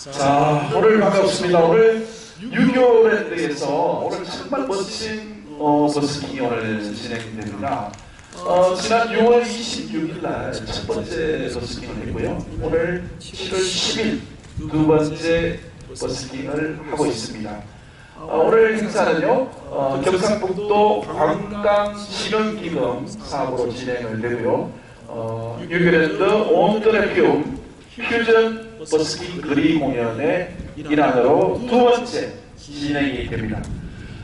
자, 오늘 반갑습니다. 오늘 유교랜드에서 오늘 정말 멋진 어, 버스킹이 오늘 진행됩니다. 어, 지난 6월 26일 날 첫 번째 버스킹을 했고요. 오늘 7월 10일 두 번째 버스킹을 하고 있습니다. 어, 오늘 행사는요, 어, 경상북도 관광진흥기금 사업으로 진행을 되고요. 어, 유교랜드 온드레피움 퓨전 버스킹 거리 공연의 일환으로 두 번째 진행이 됩니다.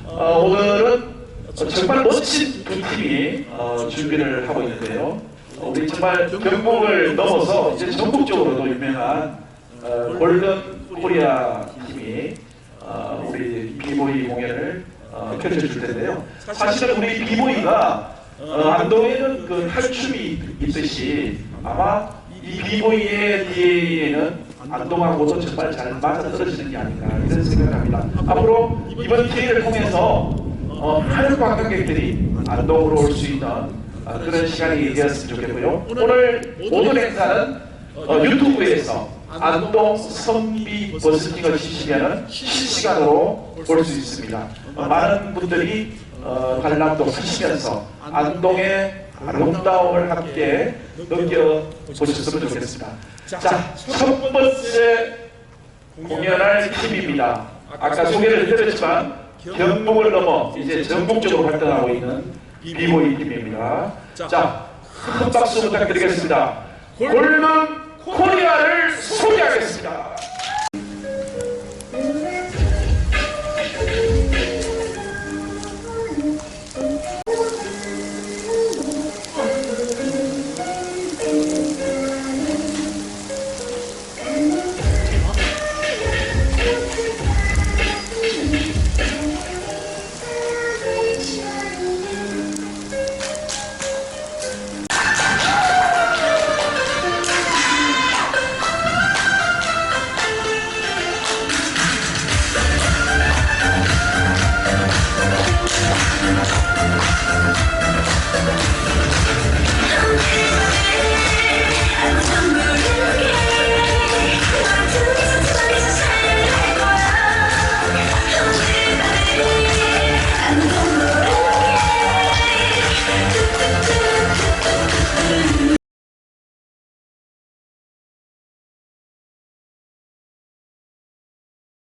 어, 오늘은 정말 멋진 두 팀이 어, 준비를 하고 있는데요. 어, 우리 정말 경북을 넘어서 이제 전국적으로도 유명한 어, 골든 코리아 팀이 어, 우리 비보이 공연을 어, 펼쳐줄 텐데요. 사실은 우리 비보이가 어, 안동에는 그 탈춤이 있듯이 아마 이 비보이의 DNA에는 안동하고도 정말 잘 맞아 떨어지는 게 아닌가 이런 생각합니다. 앞으로 이번 기회를 통해서 어, 많은 관광객들이 안동으로 올 수 있는 어, 그런 시간이 되었으면 좋겠고요. 오늘 모든 행사는 어, 유튜브에서 안동 선비 버스킹을 치시면 실시간으로 볼 수 있습니다. 어, 많은 분들이 어, 관람도 하시면서 안동의 아름다움을 함께 느껴보셨으면 좋겠습니다. 자, 첫 번째 공연할 팀입니다. 아까 소개를 해드렸지만 경북을 넘어 이제 전국적으로 활동하고 있는 비보이 팀입니다. 자, 큰 박수 부탁드리겠습니다. 골든 코리아를 소개하겠습니다.